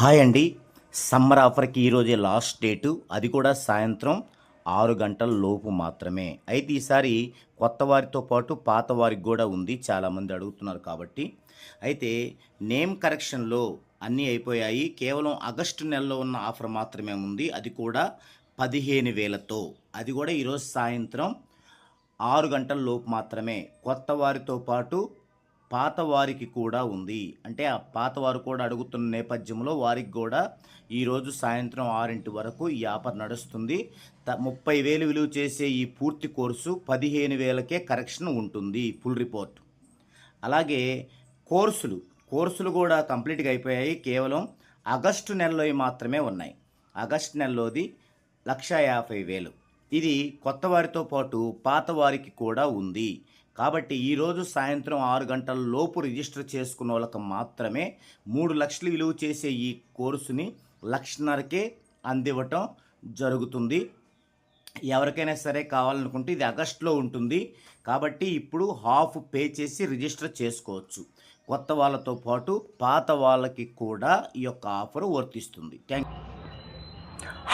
Hi అండి. Summer ఆఫర్కి ఈరోజే last date. అది కూడా సాయంత్రం ఆరు గంటల లోపు మాత్రమే. అయితే ఈసారి కొత్త వారితో పాటు పాత వారికి కూడా ఉంది. చాలామంది అడుగుతున్నారు కాబట్టి. అయితే నేమ్ కరెక్షన్లో అన్నీ అయిపోయాయి. కేవలం ఆగస్టు నెలలో ఉన్న ఆఫర్ మాత్రమే ఉంది. అది కూడా పదిహేను వేలతో. అది కూడా ఈరోజు సాయంత్రం ఆరు గంటల లోపు మాత్రమే. కొత్త వారితో పాటు పాత వారికి కూడా ఉంది. అంటే ఆ పాతవారు కూడా అడుగుతున్న నేపథ్యంలో వారికి కూడా ఈరోజు సాయంత్రం ఆరింటి వరకు ఈ ఆఫర్ నడుస్తుంది. త ముప్పై వేలు విలువ చేసే ఈ పూర్తి కోర్సు పదిహేను వేలకే కరెక్షన్ ఉంటుంది ఫుల్ రిపోర్ట్. అలాగే కోర్సులు కోర్సులు కూడా కంప్లీట్గా అయిపోయాయి. కేవలం ఆగస్టు నెలలో మాత్రమే ఉన్నాయి. ఆగస్టు నెలలోది లక్ష యాభై వేలు. ఇది కొత్త వారితో పాటు పాత వారికి కూడా ఉంది. కాబట్టి ఈరోజు సాయంత్రం ఆరు గంటల లోపు రిజిస్టర్ చేసుకున్న వాళ్ళకి మాత్రమే మూడు లక్షలు విలువ చేసే ఈ కోర్సుని లక్షన్నరకే అందివ్వటం జరుగుతుంది. ఎవరికైనా సరే కావాలనుకుంటే ఇది ఆగస్టులో ఉంటుంది. కాబట్టి ఇప్పుడు హాఫ్ పే చేసి రిజిస్టర్ చేసుకోవచ్చు. కొత్త వాళ్ళతో పాటు పాత వాళ్ళకి కూడా ఈ యొక్క ఆఫర్ వర్తిస్తుంది. Thank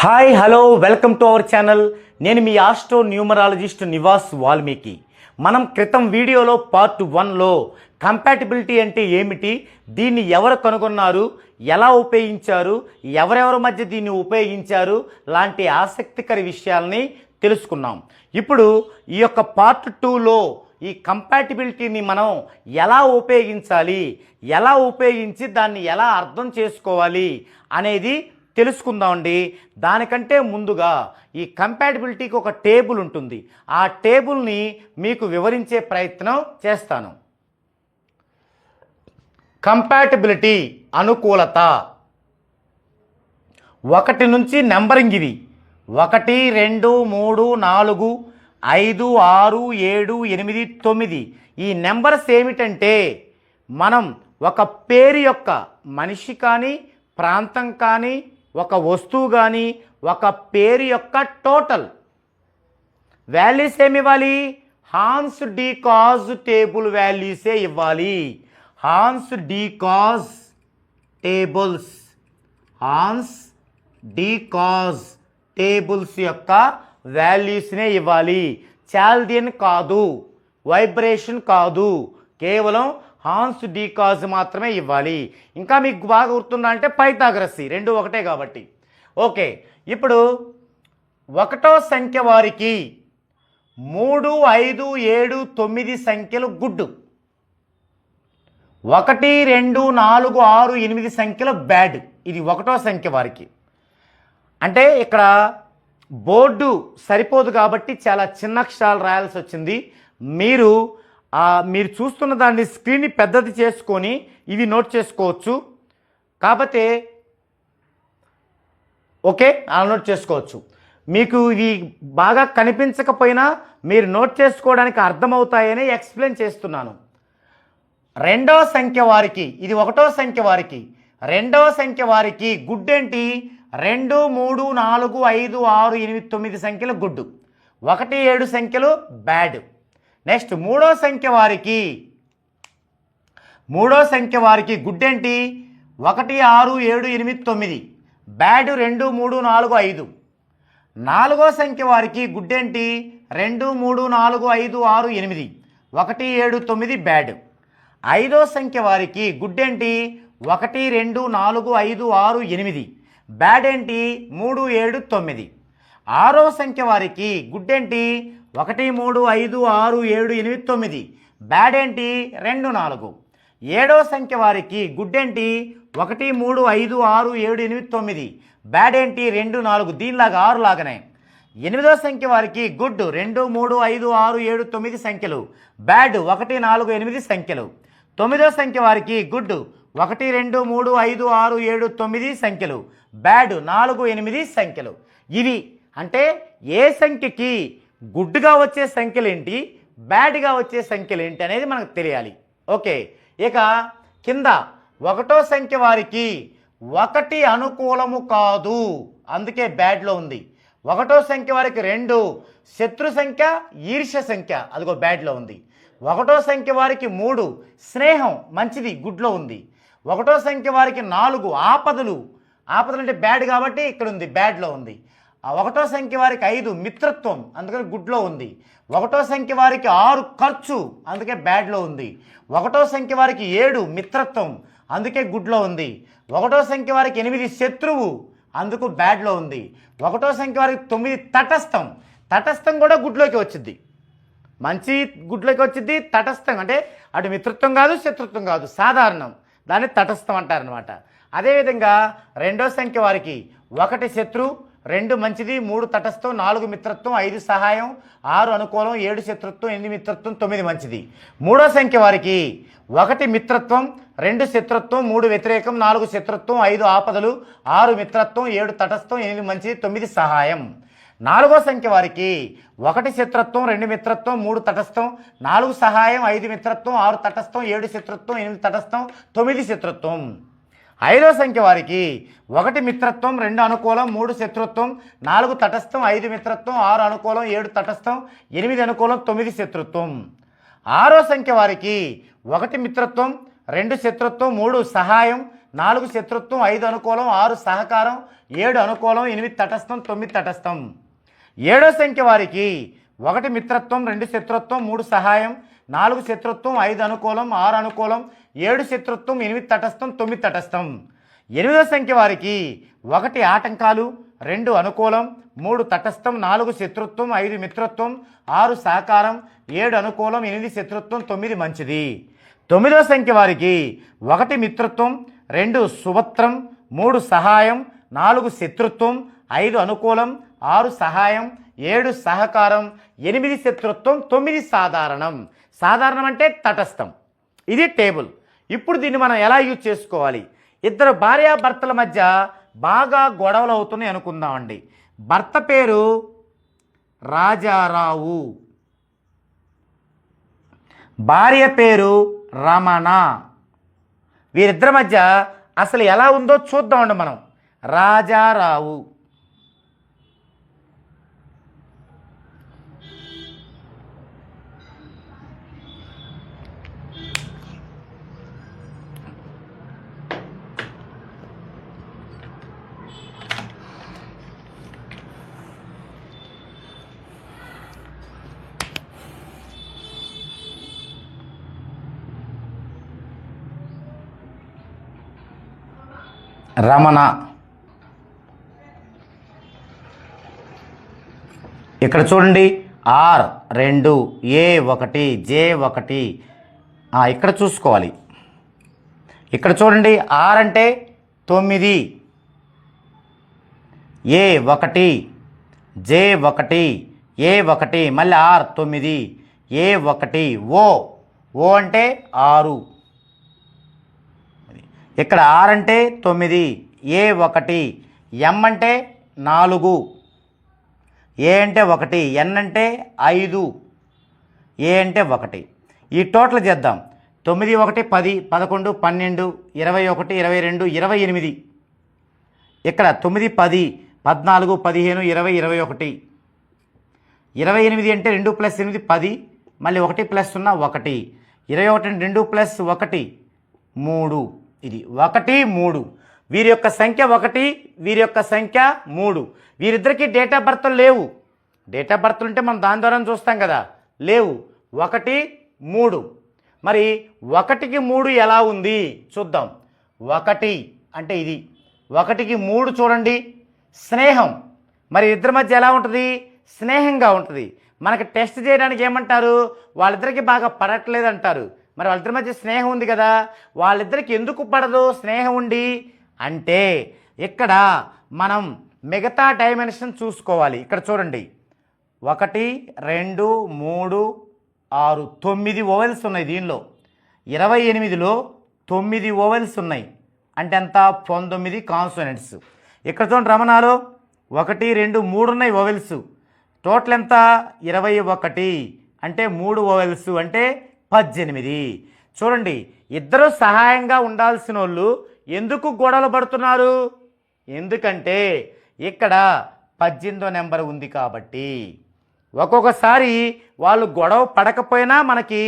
hi hello welcome to our channel నేను మీ ఆస్ట్రో న్యూమరాలజిస్ట్ నివాస్ వాల్మీకి. మనం క్రితం వీడియోలో పార్ట్ వన్లో కంపాటిబిలిటీ అంటే ఏమిటి? దీన్ని ఎవరు కనుగొన్నారు? ఎలా ఉపయోగించారు? ఎవరెవరి మధ్య దీన్ని ఉపయోగించారు? లాంటి ఆసక్తికర విషయాల్ని తెలుసుకున్నాం. ఇప్పుడు ఈ యొక్క పార్ట్ టూలో ఈ కంపాటిబిలిటీని మనం ఎలా ఉపయోగించాలి? ఎలా ఉపయోగించి దాన్ని ఎలా అర్థం చేసుకోవాలి? అనేది తెలుసుకుందామండి. దానికంటే ముందుగా ఈ కంపాటిబిలిటీకి ఒక టేబుల్ ఉంటుంది. ఆ టేబుల్ని మీకు వివరించే ప్రయత్నం చేస్తాను. కంపాటిబిలిటీ అనుకూలత. ఒకటి నుంచి నెంబరింగ్ ఇది ఒకటి రెండు మూడు నాలుగు ఐదు ఆరు ఏడు ఎనిమిది తొమ్మిది. ఈ నెంబర్స్ ఏమిటంటే మనం ఒక పేరు యొక్క మనిషి కానీ ప్రాంతం కానీ ఒక వస్తువు కానీ ఒక పేరు యొక్క టోటల్. వాల్యూస్ ఏమి ఇవ్వాలి? హాన్స్ డీకాజ్ టేబుల్ వాల్యూసే ఇవ్వాలి? Hans డీకాజ్ tables. హాన్స్ డీకాజ్ టేబుల్స్ యొక్క వాల్యూస్నే ఇవ్వాలి. చాల్దియన్ కాదు వైబ్రేషన్ కాదు. కేవలం హాన్స్ డీకాజ్ మాత్రమే ఇవ్వాలి. ఇంకా మీకు బాగా గుర్తుందా అంటే పైథాగరసి రెండు ఒకటే కాబట్టి. ఓకే ఇప్పుడు ఒకటో సంఖ్య వారికి మూడు ఐదు ఏడు తొమ్మిది సంఖ్యలు గుడ్డు. ఒకటి రెండు నాలుగు ఆరు ఎనిమిది సంఖ్యలు బ్యాడ్. ఇది ఒకటో సంఖ్య వారికి. అంటే ఇక్కడ బోర్డు సరిపోదు కాబట్టి చాలా చిన్న అక్షరాలు రాయాల్సి వచ్చింది. మీరు మీరు చూస్తున్న దాన్ని స్క్రీన్ని పెద్దది చేసుకొని ఇవి నోట్ చేసుకోవచ్చు. కాకపోతే ఓకే అలా నోట్ చేసుకోవచ్చు. మీకు ఇవి బాగా కనిపించకపోయినా మీరు నోట్ చేసుకోవడానికి అర్థమవుతాయని ఎక్స్ప్లెయిన్ చేస్తున్నాను. రెండవ సంఖ్య వారికి ఇది ఒకటో సంఖ్య వారికి రెండవ సంఖ్య వారికి గుడ్ ఏంటి రెండు మూడు నాలుగు ఐదు ఆరు ఎనిమిది తొమ్మిది సంఖ్యలు గుడ్డు. ఒకటి ఏడు సంఖ్యలు బ్యాడ్. నెక్స్ట్ మూడో సంఖ్య వారికి. మూడో సంఖ్య వారికి గుడ్ ఏంటి ఒకటి ఆరు ఏడు ఎనిమిది తొమ్మిది. బ్యాడ్ రెండు మూడు నాలుగు ఐదు. నాలుగో సంఖ్య వారికి గుడ్ ఏంటి రెండు మూడు నాలుగు ఐదు ఆరు ఎనిమిది. ఒకటి ఏడు తొమ్మిది బ్యాడ్. ఐదో సంఖ్య వారికి గుడ్ ఏంటి ఒకటి రెండు నాలుగు ఐదు ఆరు ఎనిమిది. బ్యాడ్ ఏంటి? మూడు ఏడు తొమ్మిది. ఆరో సంఖ్య వారికి గుడ్ ఏంటి ఒకటి మూడు ఐదు ఆరు ఏడు ఎనిమిది తొమ్మిది. బ్యాడ్ ఏంటి? రెండు నాలుగు. ఏడో సంఖ్య వారికి గుడ్ ఏంటి? ఒకటి మూడు ఐదు ఆరు ఏడు ఎనిమిది తొమ్మిది. బ్యాడ్ ఏంటి? రెండు నాలుగు. దీనిలాగా ఆరు లాగానే. ఎనిమిదో సంఖ్య వారికి గుడ్ రెండు మూడు ఐదు ఆరు ఏడు తొమ్మిది సంఖ్యలు. బ్యాడ్ ఒకటి నాలుగు ఎనిమిది సంఖ్యలు. తొమ్మిదో సంఖ్య వారికి గుడ్ ఒకటి రెండు మూడు ఐదు ఆరు ఏడు తొమ్మిది సంఖ్యలు. బ్యాడ్ నాలుగు ఎనిమిది సంఖ్యలు. ఇవి అంటే ఏ సంఖ్యకి గుడ్డుగా వచ్చే సంఖ్యలు ఏంటి బ్యాడ్గా వచ్చే సంఖ్యలు ఏంటి అనేది మనకు తెలియాలి. ఓకే. ఇక కింద ఒకటో సంఖ్య వారికి ఒకటి అనుకూలము కాదు. అందుకే బ్యాడ్లో ఉంది. ఒకటో సంఖ్య వారికి రెండు శత్రు సంఖ్య ఈర్ష్య సంఖ్య అదిగో బ్యాడ్లో ఉంది. ఒకటో సంఖ్య వారికి మూడు స్నేహం మంచిది గుడ్లో ఉంది. ఒకటో సంఖ్య వారికి నాలుగు ఆపదలు. ఆపదలు అంటే బ్యాడ్ కాబట్టి ఇక్కడ ఉంది బ్యాడ్లో ఉంది. ఆ ఒకటో సంఖ్య వారికి ఐదు మిత్రత్వం అందుకని గుడ్లో ఉంది. ఒకటో సంఖ్య వారికి ఆరు ఖర్చు అందుకే బ్యాడ్లో ఉంది. ఒకటో సంఖ్య వారికి ఏడు మిత్రత్వం అందుకే గుడ్లో ఉంది. ఒకటో సంఖ్య వారికి ఎనిమిది శత్రువు అందుకు బ్యాడ్లో ఉంది. ఒకటో సంఖ్య వారికి తొమ్మిది తటస్థం తటస్థం కూడా గుడ్లోకి వచ్చింది మంచి గుడ్లోకి వచ్చింది తటస్థం అంటే అటు మిత్రత్వం కాదు శత్రుత్వం కాదు సాధారణం. దాన్ని తటస్థం అంటారనమాట అదేవిధంగా రెండో సంఖ్య వారికి ఒకటి శత్రు రెండు మంచిది మూడు తటస్థం నాలుగు మిత్రత్వం ఐదు సహాయం ఆరు అనుకూలం ఏడు శత్రుత్వం ఎనిమిది మిత్రత్వం తొమ్మిది మంచిది. మూడో సంఖ్య వారికి ఒకటి మిత్రత్వం రెండు శత్రుత్వం మూడు వ్యతిరేకం నాలుగు శత్రుత్వం ఐదు ఆపదలు ఆరు మిత్రత్వం ఏడు తటస్థం ఎనిమిది మంచిది తొమ్మిది సహాయం. నాలుగో సంఖ్య వారికి ఒకటి శత్రుత్వం రెండు మిత్రత్వం మూడు తటస్థం నాలుగు సహాయం ఐదు మిత్రత్వం ఆరు తటస్థం ఏడు శత్రుత్వం ఎనిమిది తటస్థం తొమ్మిది శత్రుత్వం. ఐదో సంఖ్య వారికి ఒకటి మిత్రత్వం రెండు అనుకూలం మూడు శత్రుత్వం నాలుగు తటస్థం ఐదు మిత్రత్వం ఆరు అనుకూలం ఏడు తటస్థం ఎనిమిది అనుకూలం తొమ్మిది శత్రుత్వం. ఆరో సంఖ్య వారికి ఒకటి మిత్రత్వం రెండు శత్రుత్వం మూడు సహాయం నాలుగు శత్రుత్వం ఐదు అనుకూలం ఆరు సహకారం ఏడు అనుకూలం ఎనిమిది తటస్థం తొమ్మిది తటస్థం. ఏడో సంఖ్య వారికి ఒకటి మిత్రత్వం రెండు శత్రుత్వం మూడు సహాయం నాలుగు శత్రుత్వం ఐదు అనుకూలం ఆరు అనుకూలం ఏడు శత్రుత్వం ఎనిమిది తటస్థం తొమ్మిది తటస్థం. ఎనిమిదో సంఖ్య వారికి ఒకటి ఆటంకాలు రెండు అనుకూలం మూడు తటస్థం నాలుగు శత్రుత్వం ఐదు మిత్రత్వం ఆరు సహకారం ఏడు అనుకూలం ఎనిమిది శత్రుత్వం తొమ్మిది మంచిది. తొమ్మిదో సంఖ్య వారికి ఒకటి మిత్రత్వం రెండు సుభత్రం మూడు సహాయం నాలుగు శత్రుత్వం ఐదు అనుకూలం ఆరు సహాయం ఏడు సహకారం ఎనిమిది శత్రుత్వం తొమ్మిది సాధారణం. సాధారణం అంటే తటస్థం. ఇది టేబుల్. ఇప్పుడు దీన్ని మనం ఎలా యూజ్ చేసుకోవాలి? ఇద్దరు భార్యాభర్తల మధ్య బాగా గొడవలు అవుతున్నాయి అనుకుందామండి. భర్త పేరు రాజారావు. భార్య పేరు రమణ. వీరిద్దరి మధ్య అసలు ఎలా ఉందో చూద్దామండి మనం. రాజారావు. రమణ. ఇక్కడ చూడండి ఆర్ రెండు ఏ ఒకటి జే ఒకటి. ఇక్కడ చూసుకోవాలి. ఇక్కడ చూడండి ఆర్ అంటే తొమ్మిది. ఏ ఒకటి జే ఒకటి ఏ ఒకటి మళ్ళీ ఆర్ తొమ్మిది. ఏ ఒకటి ఓ. ఓ అంటే ఆరు. ఇక్కడ ఆర్ అంటే తొమ్మిది ఏ ఒకటి ఎం అంటే నాలుగు ఏ అంటే ఒకటి ఎన్ అంటే ఐదు ఏ అంటే ఒకటి. ఈ టోటల్ చేద్దాం. తొమ్మిది ఒకటి పది పదకొండు పన్నెండు ఇరవై ఒకటి ఇరవై రెండు ఇరవై ఎనిమిది. ఇక్కడ తొమ్మిది పది పద్నాలుగు పదిహేను ఇరవై ఇరవై ఒకటి. ఇరవై ఎనిమిది అంటే రెండు ప్లస్ ఎనిమిది పది. మళ్ళీ ఒకటి ప్లస్ సున్నా ఒకటి. ఇరవై ఒకటి రెండు ప్లస్ ఒకటి మూడు. ఇది ఒకటి మూడు. వీరి యొక్క సంఖ్య ఒకటి వీరి యొక్క సంఖ్య మూడు. వీరిద్దరికీ డేట్ ఆఫ్ బర్త్ లేవు. డేట్ ఆఫ్ బర్త్ ఉంటే మనం దాని ద్వారా చూస్తాం కదా. లేవు. ఒకటి మూడు. మరి ఒకటికి మూడు ఎలా ఉంది? చూద్దాం. ఒకటి అంటే ఇది. ఒకటికి మూడు చూడండి. స్నేహం. మరి ఇద్దరి మధ్య ఎలా ఉంటుంది? స్నేహంగా ఉంటుంది. మనకి టెస్ట్ చేయడానికి ఏమంటారు? వాళ్ళిద్దరికీ బాగా పడట్లేదు అంటారు మరి వాళ్ళిద్దరి మధ్య స్నేహం ఉంది కదా వాళ్ళిద్దరికి ఎందుకు పడదు స్నేహం ఉండి? అంటే ఇక్కడ మనం మిగతా డైమెన్షన్ చూసుకోవాలి. ఇక్కడ చూడండి. ఒకటి రెండు మూడు ఆరు తొమ్మిది ఓవెల్స్ ఉన్నాయి దీనిలో. ఇరవై ఎనిమిదిలో తొమ్మిది ఓవెల్స్ ఉన్నాయి. అంటే ఎంత? పంతొమ్మిది కాన్సోనెంట్స్. ఇక్కడ చూడండి రమణాలు. ఒకటి రెండు మూడు ఉన్నాయి ఓవెల్స్. టోటల్ ఎంత? ఇరవై ఒకటి. అంటే మూడు ఓవెల్స్. అంటే పద్దెనిమిది. చూడండి ఇద్దరు సహాయంగా ఉండాల్సిన వాళ్ళు ఎందుకు గొడవలు పడుతున్నారు? ఎందుకంటే ఇక్కడ పద్దెనిమిదో నెంబర్ ఉంది కాబట్టి. ఒక్కొక్కసారి వాళ్ళు గొడవ పడకపోయినా మనకి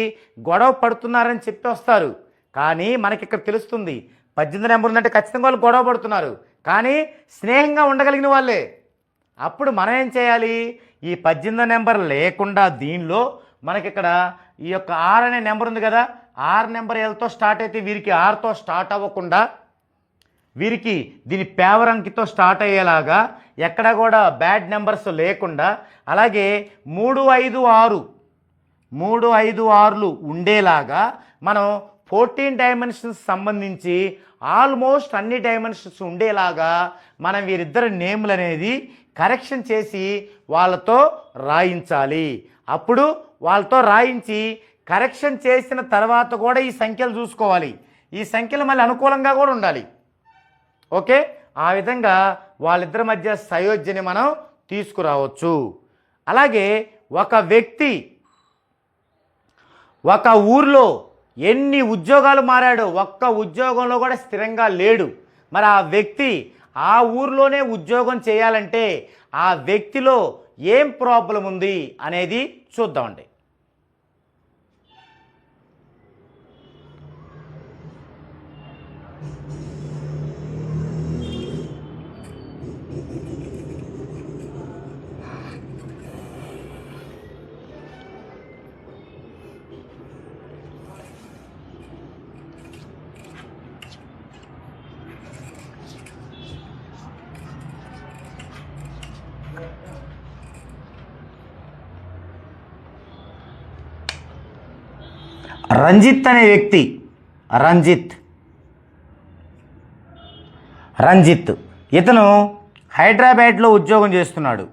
గొడవ పడుతున్నారని చెప్పి వస్తారు. కానీ మనకి ఇక్కడ తెలుస్తుంది పద్దెనిమిది నెంబర్ ఉందంటే ఖచ్చితంగా వాళ్ళు గొడవ పడుతున్నారు. కానీ స్నేహంగా ఉండగలిగిన వాళ్ళే. అప్పుడు మనం ఏం చేయాలి? ఈ పద్దెనిమిది నెంబర్ లేకుండా దీనిలో మనకి ఇక్కడ ఈ యొక్క ఆర్ అనే నెంబర్ ఉంది కదా ఆర్ నెంబర్ ఎల్తో స్టార్ట్ అయితే వీరికి ఆర్తో స్టార్ట్ అవ్వకుండా వీరికి దీని పేవరంకితో స్టార్ట్ అయ్యేలాగా ఎక్కడ కూడా బ్యాడ్ నెంబర్స్ లేకుండా అలాగే మూడు ఐదు ఆరు మూడు ఐదు ఆరులు ఉండేలాగా మనం ఫోర్టీన్ డైమెన్షన్స్ సంబంధించి ఆల్మోస్ట్ అన్ని డైమెన్షన్స్ ఉండేలాగా మనం వీరిద్దరి నేములు అనేది కరెక్షన్ చేసి వాళ్ళతో రాయించాలి. అప్పుడు వాళ్ళతో రాయించి కరెక్షన్ చేసిన తర్వాత కూడా ఈ సంఖ్యలు చూసుకోవాలి. ఈ సంఖ్యలు మళ్ళీ అనుకూలంగా కూడా ఉండాలి. ఓకే? ఆ విధంగా వాళ్ళిద్దరి మధ్య సయోధ్యని మనం తీసుకురావచ్చు. అలాగే ఒక వ్యక్తి ఒక ఊర్లో ఎన్ని ఉద్యోగాలు మారాడో ఒక్క ఉద్యోగంలో కూడా స్థిరంగా లేడు. మరి ఆ వ్యక్తి ఆ ఊర్లోనే ఉద్యోగం చేయాలంటే ఆ వ్యక్తిలో ఏం ప్రాబ్లం ఉంది అనేది చూద్దామండి. రంజిత్ అనే వ్యక్తి. రంజిత్. రంజిత్. ఇతను హైదరాబాద్లో ఉద్యోగం చేస్తున్నాడు.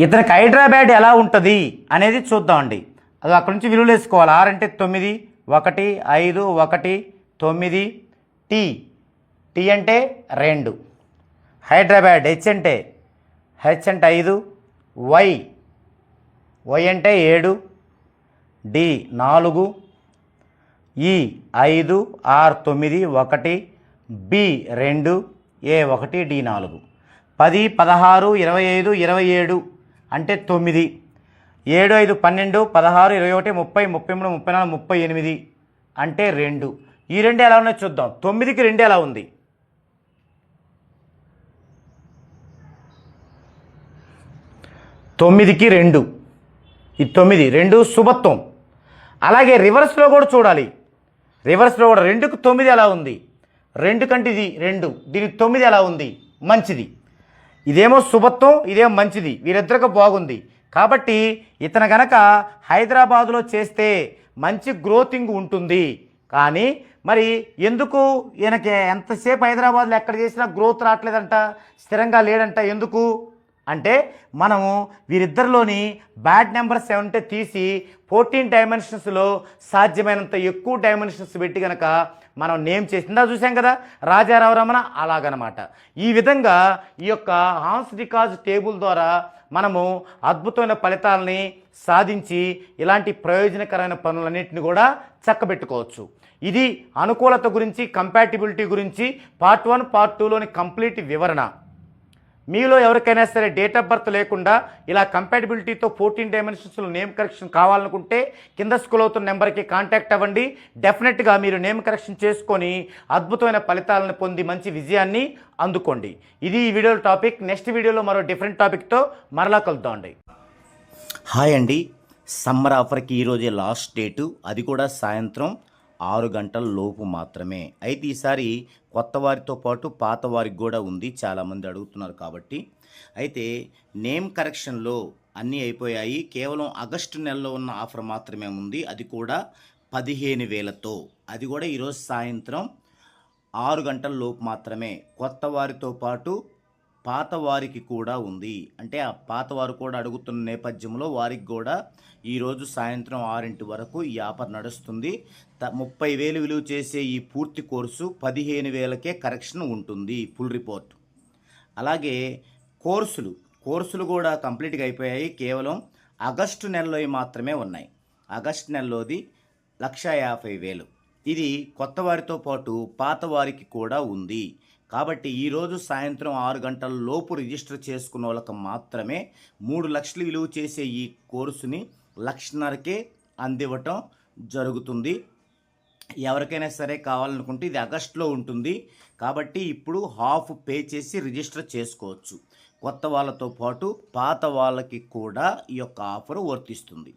ఇతనికి హైదరాబాద్ ఎలా ఉంటుంది అనేది చూద్దామండి. అది అక్కడి నుంచి విలువలు వేసుకోవాలి. ఆరు అంటే తొమ్మిది ఒకటి ఐదు ఒకటి తొమ్మిది టీ టీ అంటే రెండు. హైదరాబాద్ హెచ్ అంటే హెచ్ అంటే ఐదు వై వై అంటే ఏడు డి నాలుగు ఈ ఐదు ఆర్ తొమ్మిది ఒకటి బి రెండు ఏ ఒకటి డి నాలుగు. పది పదహారు ఇరవై ఐదు ఇరవై ఏడు అంటే తొమ్మిది. ఏడు ఐదు పన్నెండు పదహారు ఇరవై ఒకటి ముప్పై ముప్పై మూడు ముప్పై నాలుగు ముప్పై ఎనిమిది అంటే రెండు. ఈ రెండు ఎలా ఉన్నాయో చూద్దాం. తొమ్మిదికి రెండు ఎలా ఉంది? తొమ్మిదికి రెండు. ఈ తొమ్మిది రెండు శుభత్వం. అలాగే రివర్స్లో కూడా చూడాలి. రివర్స్లో కూడా రెండుకు తొమ్మిది ఎలా ఉంది. రెండు కంటే ఇది రెండు దీనికి తొమ్మిది ఎలా ఉంది. మంచిది. ఇదేమో శుభత్వం ఇదేమో మంచిది. వీరిద్దరికి బాగుంది. కాబట్టి ఇతను గనక హైదరాబాదులో చేస్తే మంచి గ్రోతింగ్ ఉంటుంది. కానీ మరి ఎందుకు ఈయనకి ఎంతసేపు హైదరాబాద్లో ఎక్కడ చేసినా గ్రోత్ రావట్లేదంట? స్థిరంగా లేడంట. ఎందుకు? అంటే మనము వీరిద్దరిలోని బ్యాడ్ నెంబర్స్ ఏమంటే తీసి ఫోర్టీన్ డైమెన్షన్స్లో సాధ్యమైనంత ఎక్కువ డైమెన్షన్స్ పెట్టి కనుక మనం నేమ్ చేసిందా చూసాం కదా? రాజారావరమణ అలాగనమాట. ఈ విధంగా ఈ యొక్క హాన్స్ డికాజ్ టేబుల్ ద్వారా మనము అద్భుతమైన ఫలితాలని సాధించి ఇలాంటి ప్రయోజనకరమైన పనులన్నింటిని కూడా చక్కబెట్టుకోవచ్చు. ఇది అనుకూలత గురించి కంపాటిబిలిటీ గురించి పార్ట్ వన్ పార్ట్ టూలోని కంప్లీట్ వివరణ. మీలో ఎవరికైనా సరే డేట్ ఆఫ్ బర్త్ లేకుండా ఇలా కంపాటిబిలిటీతో ఫోర్టీన్ డైమెన్షన్స్లో నేమ్ కరెక్షన్ కావాలనుకుంటే కింద స్కూల్ అవుతున్న నెంబర్కి కాంటాక్ట్ అవ్వండి. డెఫినెట్గా మీరు నేమ్ కరెక్షన్ చేసుకొని అద్భుతమైన ఫలితాలను పొంది మంచి విజయాన్ని అందుకోండి. ఇది ఈ వీడియో టాపిక్ నెక్స్ట్ వీడియోలో మరో డిఫరెంట్ టాపిక్తో మరలా కలుద్దామండి హాయ్ అండి. సమ్మర్ ఆఫర్కి ఈరోజే లాస్ట్ డేటు అది కూడా సాయంత్రం ఆరు గంటల లోపు మాత్రమే. అయితే ఈసారి కొత్త వారితో పాటు పాత వారికి కూడా ఉంది. చాలామంది అడుగుతున్నారు కాబట్టి. అయితే నేమ్ కరెక్షన్లో అన్నీ అయిపోయాయి. కేవలం ఆగస్టు నెలలో ఉన్న ఆఫర్ మాత్రమే ఉంది. అది కూడా పదిహేను వేలతో. అది కూడా ఈరోజు సాయంత్రం ఆరు గంటల లోపు మాత్రమే. కొత్త వారితో పాటు పాత వారికి కూడా ఉంది. అంటే ఆ పాత వారు కూడా అడుగుతున్న నేపథ్యంలో వారికి కూడా ఈరోజు సాయంత్రం ఆరింటి వరకు ఈ ఆఫర్ నడుస్తుంది. త ముప్పై వేలు విలువ చేసే ఈ పూర్తి కోర్సు పదిహేను వేలకే కరెక్షన్ ఉంటుంది. Full report. అలాగే కోర్సులు కోర్సులు కూడా కంప్లీట్గా అయిపోయాయి. కేవలం ఆగస్టు నెలలో మాత్రమే ఉన్నాయి. ఆగస్టు నెలలోది లక్ష యాభై వేలు. ఇది కొత్త వారితో పాటు పాత వారికి కూడా ఉంది. కాబట్టి ఈరోజు సాయంత్రం ఆరు గంటల లోపు రిజిస్టర్ చేసుకున్న వాళ్ళకి మాత్రమే మూడు లక్షలు విలువ చేసే ఈ కోర్సుని లక్షన్నరకే అందివ్వటం జరుగుతుంది. ఎవరికైనా సరే కావాలనుకుంటే ఇది ఆగస్టులో ఉంటుంది. కాబట్టి ఇప్పుడు హాఫ్ పే చేసి రిజిస్టర్ చేసుకోవచ్చు. కొత్త వాళ్ళతో పాటు పాత వాళ్ళకి కూడా ఈ యొక్క ఆఫర్ వర్తిస్తుంది.